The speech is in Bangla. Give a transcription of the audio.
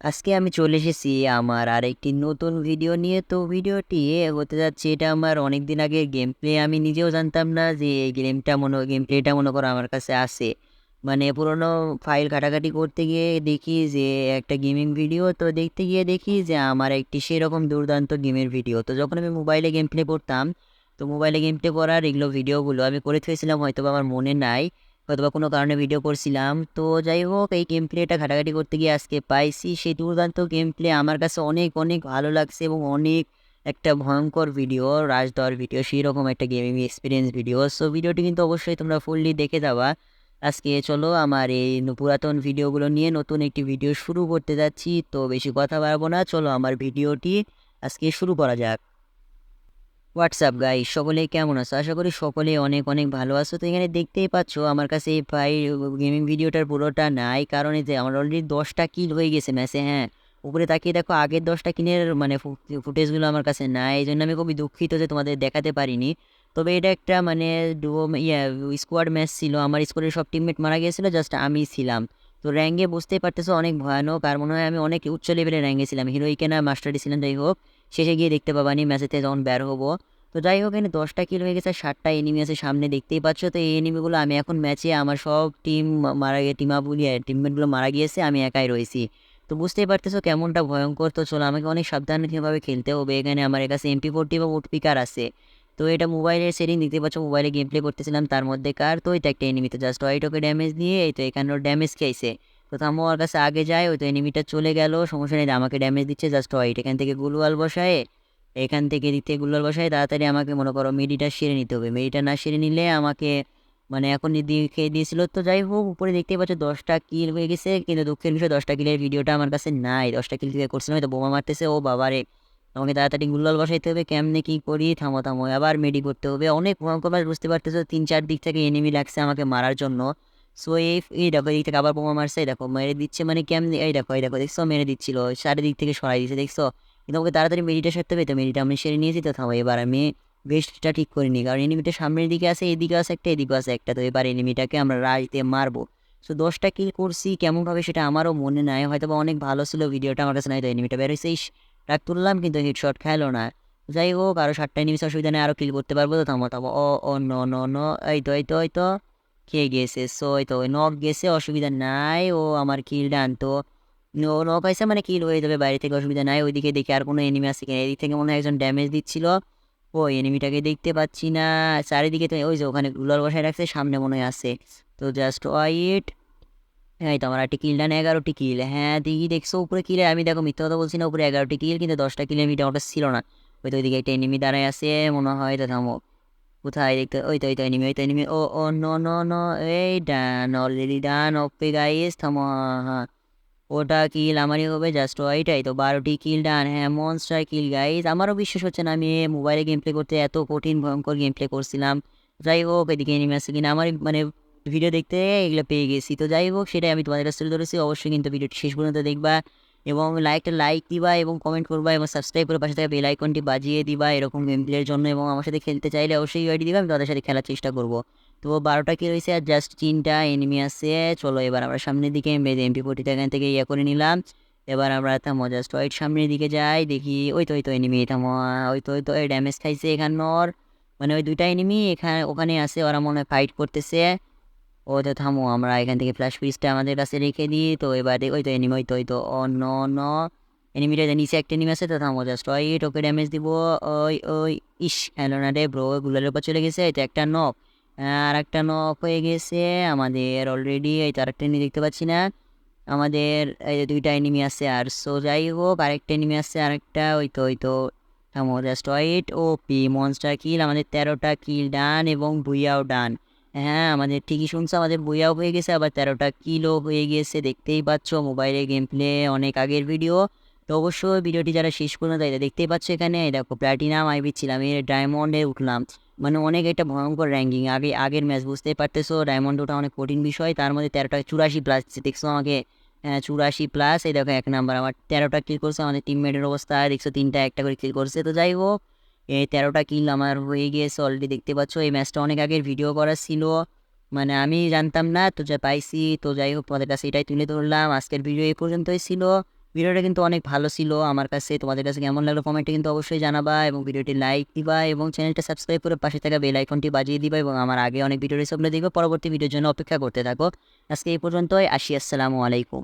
আজকে আমি চলে এসেছি আমার আরেকটি নতুন ভিডিও নিয়ে। তো ভিডিওটি হতে যাচ্ছে, এটা আমার অনেক দিন আগে গেম প্লে আমি নিজেও জানতাম না যে এই গেমটা মনে গেম প্লেটা মনে করো আমার কাছে আসে। মানে পুরোনো ফাইল ঘাটাঘাটি করতে গিয়ে দেখি যে একটা গেমিং ভিডিও তো দেখতে গিয়ে দেখি যে আমার একটি সেরকম দুর্দান্ত গেমের ভিডিও তো যখন আমি মোবাইলে গেম প্লে করতাম, তো মোবাইলে গেম প্লে করার এগুলো ভিডিওগুলো আমি করে থেকেছিলাম হয়তো আমার মনে নাই। হয়তো কোনো কারণে ভিডিও করছিলাম। তো যাই হোক, এই গেম প্লেটা ঘাটাঘাটি করতে গিয়ে আজকে পাইছি। সেই দুর্দান্ত গেম প্লে আমার কাছে অনেক অনেক ভালো লাগছে এবং অনেক একটা ভয়ঙ্কর ভিডিও রাজদর ভিডিও সেই রকম একটা গেমিং এক্সপিরিয়েন্স ভিডিও সো ভিডিওটি কিন্তু অবশ্যই তোমরা ফুললি দেখে যাবা। আজকে চলো, আমার এই পুরাতন ভিডিওগুলো নিয়ে নতুন একটি ভিডিও শুরু করতে যাচ্ছি। তো বেশি কথা বাড়বো না, চলো আমার ভিডিওটি আজকে শুরু করা যাক। হোয়াটসঅ্যাপ গাই সকলেই কেমন আছো? আশা করি সকলেই অনেক অনেক ভালো আছো। তো এখানে দেখতেই পাচ্ছ, আমার কাছে এই ফাই গেমিং ভিডিওটার পুরোটা নাই। কারণ যে আমার অলরেডি দশটা কিল হয়ে গেছে ম্যাচে হ্যাঁ। উপরে তাকিয়ে দেখো, আগের দশটা কিনের মানে ফুটেজগুলো আমার কাছে নাই। এই জন্য আমি খুবই দুঃখিত যে তোমাদের দেখাতে পারিনি। তবে এটা একটা মানে ডুয়ো ইয়া স্কোয়াড ম্যাচ ছিল। আমার স্কোয়াডের সব টিমমেট মারা গিয়েছিল জাস্ট আমি ছিলাম। তো র্যাঙ্গে বুঝতেই পারতেছো, অনেক ভয়ানক। আর মনে হয় আমি অনেক উচ্চ লেভেলের র্যাঙ্গে ছিলাম। হিরোইকে না মাস্টারটি ছিলাম, যাই হোক। শেষে গিয়ে দেখতে পাবানি ম্যাচেতে যখন বের হব। তো যাই হোক, এখানে দশটা কিল হয়ে গেছে ষাটটা এনিমি আছে সামনে দেখতেই পাচ্ছ। তো এই এনিমিগুলো আমি এখন ম্যাচে আমার সব টিম মারা গিয়ে টিম আপুলি টিমমেটগুলো মারা গিয়েছে, আমি একাই রয়েছি। তো বুঝতেই পারতেছো কেমনটা ভয়ঙ্কর। তো চলো, আমাকে অনেক সাবধানভাবে খেলতে হবে। এখানে আমার কাছে এমপি ফোরটি বা উটপিকার আছে। তো এটা মোবাইলের সেটিং দেখতে পাচ্ছ মোবাইলে গেম প্লে করতেছিলাম, তার মধ্যে কার? তো এটা একটা এনিমি তো জাস্ট হোয়াইট ওকে ড্যামেজ দিয়ে এই তো এখানে ড্যামেজ খেয়েছে। তো থামো ওর কাছে আগে যায়, ওই তো এনিমিটা চলে গেল, সমস্যা নেই, আমাকে ড্যামেজ দিচ্ছে জাস্ট হোয়াইট এখান থেকে গুলওয়াল বসায়, এখান থেকে দিতে গুলওয়াল বসায়, তাড়াতাড়ি আমাকে মনে করো মেডিটা সেরে নিতে হবে মেডিটা না সেরে নিলে আমাকে মানে এখন খেয়ে দিয়েছিল তো যাই হোক, উপরে দেখতেই পাচ্ছ দশটা কিল হয়ে গেছে, কিন্তু দুঃখের বিষয় দশটা কিলের ভিডিওটা আমার কাছে নাই, দশটা কিল থেকে করছিলাম হয়তো বোমা মারতেছে, ও বাবারে আমাকে তাড়াতাড়ি গুল্লাল বসাইতে হবে, কেমনে কী করি, থামো থামো, আবার মেডি করতে হবে, অনেক ভয়ঙ্কর বুঝতে পারতেছো, তিন চার দিক থেকে এনিমি লাগছে আমাকে মারার জন্য সো এই দেখো এই থেকে আবার বোমা মারছে দেখো মেরে দিচ্ছে মানে কেমনি এই দেখো এই দেখো, দেখছ, মেরে দিচ্ছিল, চারিদিক থেকে সরাই দিচ্ছে দেখছ? কিন্তু আমাকে তাড়াতাড়ি মেডিটা সারতে হবে, তো মেডিটা আমি সেরে নিয়েছি, তো থামো, এবার আমি বেস্টটা ঠিক করিনি কারণ এনিমিটা সামনের দিকে আছে, এদিকে আছে একটা এদিকে আছে একটা, তো এবার এনিমিটাকে আমরা রাজ দিয়ে মারবো। সো দশটা কিল করছি কেমনভাবে সেটা আমারও মনে নাই হয়তো বা অনেক ভালো ছিল ভিডিওটা আমার কাছে নাই, তো এনিমিটা বেরোইছে ইস ট্রাক তুললাম, কিন্তু হেডশট খেলো না। যাই হোক আরও সাতটা নিমিষ অসুবিধা নেই আরও কিল করতে পারব, তো থামো থামো, ও ও ন ন ন এই তো এই তো এই তো। খেয়ে গেছে? সো তো নক গেছে, অসুবিধা নাই। ও আমার কিলটা আনতো ও নক আছে মানে কিল হয়ে যাবে, বাইরে থেকে অসুবিধা নাই। ওইদিকে দেখি আর কোনো এনিমি আছে কিনা। এদিক থেকে মনে হয় একজন ড্যামেজ দিচ্ছিল। ও এনিমিটাকে দেখতে পাচ্ছি না। চারিদিকে তো ওই যে ওখানে গুলার বসায় রাখছে, সামনে মনে হয় আছে। তো জাস্ট ওয়াইট হ্যাঁ তো আমার একটা কিল ডান, এগারোটি কিল। হ্যাঁ দিঘি দেখছ উপরে কিলে? আমি দেখো মিথ্যা কথা বলছি না, উপরে এগারোটি কিল, কিন্তু দশটা কিলে মিটা ওটা ছিল না। ওই তো ওইদিকে একটা এনিমি দাঁড়ায় আছে, মনে হয় তো থামো। কোথায় দেখতে ওই তো ওই তো এনিমি ওই তো এনিমি ও ও নো নো নো এই ডান অলরেডি ডান ওপে গাইস থামো হ্যাঁ ওটা কিল আমারই হবে জাস্ট ওইটাই তো বারোটি কিল ডান হ্যাঁ মনস্টার কিল গাইজ আমারও বিশ্বাস হচ্ছে না আমি মোবাইলে গেম প্লে করতে এত কঠিন ভয়ঙ্কর গেম প্লে করছিলাম যাই হোক এদিকে এনিমি আছে কিনা আমার মানে ভিডিও দেখতে এগুলো পেয়ে গেছি তো যাই হোক সেটাই আমি তোমাদের কাছে তুলে ধরেছি অবশ্যই কিন্তু ভিডিওটি শেষ পর্যন্ত দেখবা। এবং লাইকটা লাইক দিবা এবং কমেন্ট করবা এবং সাবস্ক্রাইব করে পাশে থাকা বেল আইকনটি বাজিয়ে দিবা এরকম গেম প্লের জন্য এবং আমার সাথে খেলতে চাইলে অবশ্যই আইডি দিবা, আমি তাদের সাথে খেলার চেষ্টা করব। তো বারোটা কি রয়েছে? আর জাস্ট তিনটা এনিমি আছে। চলো এবার আমরা সামনের দিকে এমপি ফোর্টিটা এখান থেকে ইয়ে করে নিলাম। এবার আমরা থামো জাস্ট ওয়াইট সামনের দিকে যাই, দেখি, ওই তো ওই তো এনিমি থামো, ওই তো ওই তো ড্যামেজ খাইছে এখানোর। মানে ওই দুইটা এনিমি এখানে, ওখানে আছে, ওরা মনে হয় ফাইট করতেছে। ও তো থামো, আমরা এখান থেকে ফ্ল্যাশ পিসটা আমাদের কাছে রেখে দিই। তো এবার ওই তো এনিমি ওই তো ওই তো, ও ন ন এনিমিটা নিচে একটা এনিমি আছে, তো থামো জাস্ট ওয়াইট ওকে ড্যামেজ দিব। ওই ওই, ইস হ্যালো না রে ব্রো গুলারের উপর চলে গেছে, এই তো একটা নক আর একটা নক হয়ে গেছে, আমাদের অলরেডি এই তো আরেকটা এনিমি দেখতে পাচ্ছি না। আমাদের এই যে দুইটা এনিমি আছে, আর সো যাই হোক, আরেকটা এনিমি আছে, আরেকটা, ওই তো ওই তো। থামো just wait O P monster kill আমাদের তেরোটা কিল ডান এবং ভুইয়াও ডান হ্যাঁ আমাদের ঠিকই শুনছো আমাদের বইয়াও হয়ে গেছে আবার তেরোটা কিলো হয়ে গেছে দেখতেই পাচ্ছ মোবাইলে গেম প্লে অনেক আগের ভিডিও তো অবশ্যই ভিডিওটি যারা শেষ পর্যন্ত এটা দেখতেই পাচ্ছ এখানে দেখো প্ল্যাটিনাম আইবি ছিলাম এর ডায়মন্ডে উঠলাম। মানে অনেক একটা ভয়ঙ্কর র্যাঙ্কিং আগে আগের ম্যাচ বুঝতেই পারতেছো ডায়মন্ড ওটা অনেক কঠিন বিষয় তার মধ্যে তেরোটা চুরাশি প্লাস দেখছ আমাকে? হ্যাঁ, চুরাশি প্লাস এই দেখো এক নাম্বার আমার তেরোটা কিল করছে আমাদের টিমমেটের অবস্থা দেখছ তিনটা একটা করে কিল করছে তো যাই হোক এই তেরোটা কিল আমার হয়ে গিয়েছে অলরেডি দেখতে পাচ্ছ। এই ম্যাচটা অনেক আগের ভিডিও করা ছিল। মানে আমি জানতাম না, তো যা পাইছি। তো যাই হোক, তোমাদের কাছে এটাই তুলে ধরলাম। আজকের ভিডিও এই পর্যন্তই ছিল। ভিডিওটা কিন্তু অনেক ভালো ছিল আমার কাছে। তোমাদের কাছে কেমন লাগল কমেন্টে কিন্তু অবশ্যই জানাবা এবং ভিডিওটি লাইক দিবা এবং চ্যানেলটা সাবস্ক্রাইব করে পাশে থাকা বেল আইকনটি বাজিয়ে দিবা এবং আমার আগে অনেক ভিডিও রিসবলে দেখবে। পরবর্তী ভিডিওর জন্য অপেক্ষা করতে থাকো। আজকে এই পর্যন্তই। আসি, আসসালামু আলাইকুম।